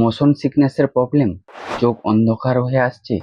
Motion সিকনেসের problem চোখ অন্ধকার হয়ে আসছে,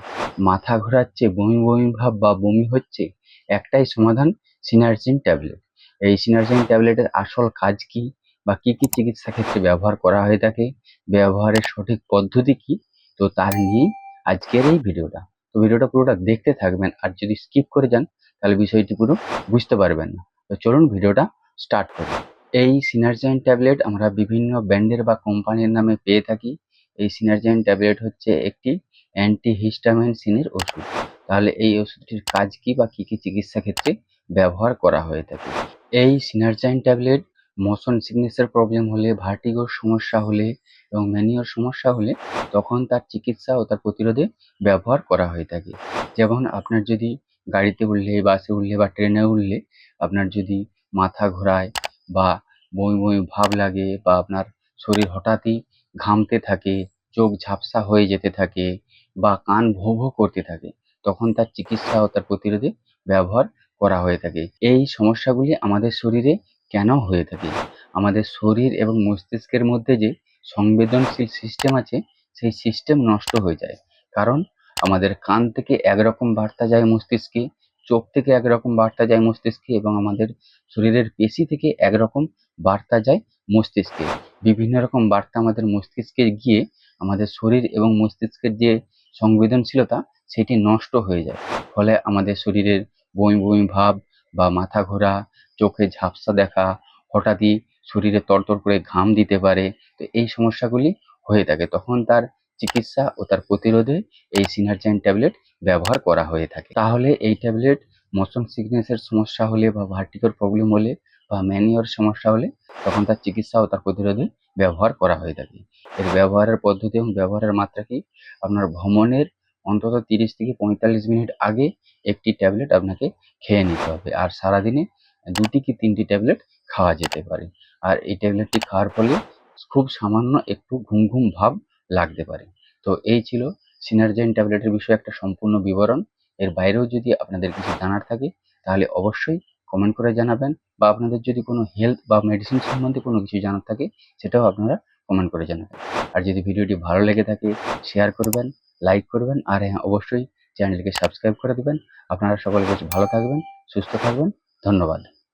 মাথা ঘোরাচ্ছে, বমি বমি ভাব বা বমি হচ্ছে, একটাই সমাধান সিনারজিন ট্যাবলেট এই সিনারজিন ট্যাবলেটের আসল কাজ কি বা কি কি চিকিৎসা ক্ষেত্রে ব্যবহার করা হয়ে থাকে, ব্যবহারের সঠিক পদ্ধতি কি? তো তার নিয়েই আজকের এই ভিডিওটা। তো ভিডিওটা পুরোটা দেখতে থাকবেন আর যদি স্কিপ করে যান, তাহলে বিষয়টি পুরো বুঝতে পারবেন না। তো চলুন ভিডিওটা স্টার্ট করি। এই সিনারজাইন ট্যাবলেট আমরা বিভিন্ন ব্র্যান্ডের বা কোম্পানির নামে পেয়ে থাকি। এই সিনারজাইন ট্যাবলেট হচ্ছে একটি অ্যান্টিহিস্টামিন সিনের ওষুধ। তাহলে এই ওষুধটির কাজ কি বা কী কী চিকিৎসা ক্ষেত্রে ব্যবহার করা হয়ে থাকে? এই সিনারজাইন ট্যাবলেট মোশন সিকনেসের প্রবলেম হলে ভার্টিগোর সমস্যা হলে এবং ম্যানিওর সমস্যা হলে তখন তার চিকিৎসা ও তার প্রতিরোধে ব্যবহার করা হয়ে থাকে। যেমন আপনার যদি গাড়িতে উঠলে, বাসে উঠলে বা ট্রেনে উঠলে আপনার যদি মাথা ঘোরায় বা বমি বমি ভাব লাগে বা আপনার শরীর হঠাৎই ঘামতে থাকে, চোখ ঝাপসা হয়ে যেতে থাকে বা কান ভো ভো করতে থাকে, তখন তার চিকিৎসা ও তার প্রতিরোধে ব্যবহার করা হয়ে থাকে। এই সমস্যাগুলি আমাদের শরীরে কেন হয়ে থাকে? আমাদের শরীর এবং মস্তিষ্কের মধ্যে যে সংবেদনশীল সিস্টেম আছে, সেই সিস্টেম নষ্ট হয়ে যায়। কারণ আমাদের কান থেকে একরকম বার্তা যায় মস্তিষ্কে চোখ থেকে একরকম বার্তা যায় মস্তিষ্কে এবং আমাদের শরীরের পেশি থেকে একরকম বার্তা যায় মস্তিষ্কে। বিভিন্ন রকম বার্তা আমাদের মস্তিষ্কে গিয়ে আমাদের শরীর এবং মস্তিষ্কের যে সংবেদনশীলতা, সেটি নষ্ট হয়ে যায়। ফলে আমাদের শরীরের বমি বমি ভাব বা মাথা ঘোরা, চোখে ঝাপসা দেখা, হঠাৎই শরীরে তরতর করে ঘাম দিতে পারে, তো এই সমস্যাগুলি হয়ে থাকে। তখন তার চিকিৎসা ও তার প্রতিরোধে এই সিনারজাইন ট্যাবলেট ব্যবহার করা হয়ে থাকে। তাহলে এই ট্যাবলেট মোশন সিকনেসের সমস্যা হলে বা ভার্টিগোর প্রবলেম হলে বা ম্যানিওর সমস্যা হলে তখন তার চিকিৎসা ও তার প্রতিরোধে ব্যবহার করা হয়ে থাকে। এর ব্যবহারের পদ্ধতি এবং ব্যবহারের মাত্রা কি? আপনার ভ্রমণের অন্তত তিরিশ থেকে পঁয়তাল্লিশ মিনিট আগে একটি ট্যাবলেট আপনাকে খেয়ে নিতে হবে। আর সারাদিনে দুটি কি তিনটি ট্যাবলেট খাওয়া যেতে পারে। আর এই ট্যাবলেটটি খাওয়ার ফলে খুব সামান্য একটু ঘুম ঘুম ভাব লাগতে পারে। তো এই ছিল সিনারজাইন ট্যাবলেটের বিষয়ে একটা সম্পূর্ণ বিবরণ। এর বাইরেও যদি আপনাদের কিছু জানার থাকে, তাহলে অবশ্যই কমেন্ট করে জানাবেন বা আপনাদের যদি কোনো হেলথ বা মেডিসিন সম্বন্ধে কোনো কিছু জানার থাকে, সেটাও আপনারা কমেন্ট করে জানাবেন। আর যদি ভিডিওটি ভালো লেগে থাকে শেয়ার করবেন লাইক করবেন, আর হ্যাঁ অবশ্যই চ্যানেলকে সাবস্ক্রাইব করে দেবেন। আপনারা সকলে বেশ ভালো থাকবেন, সুস্থ থাকবেন। ধন্যবাদ।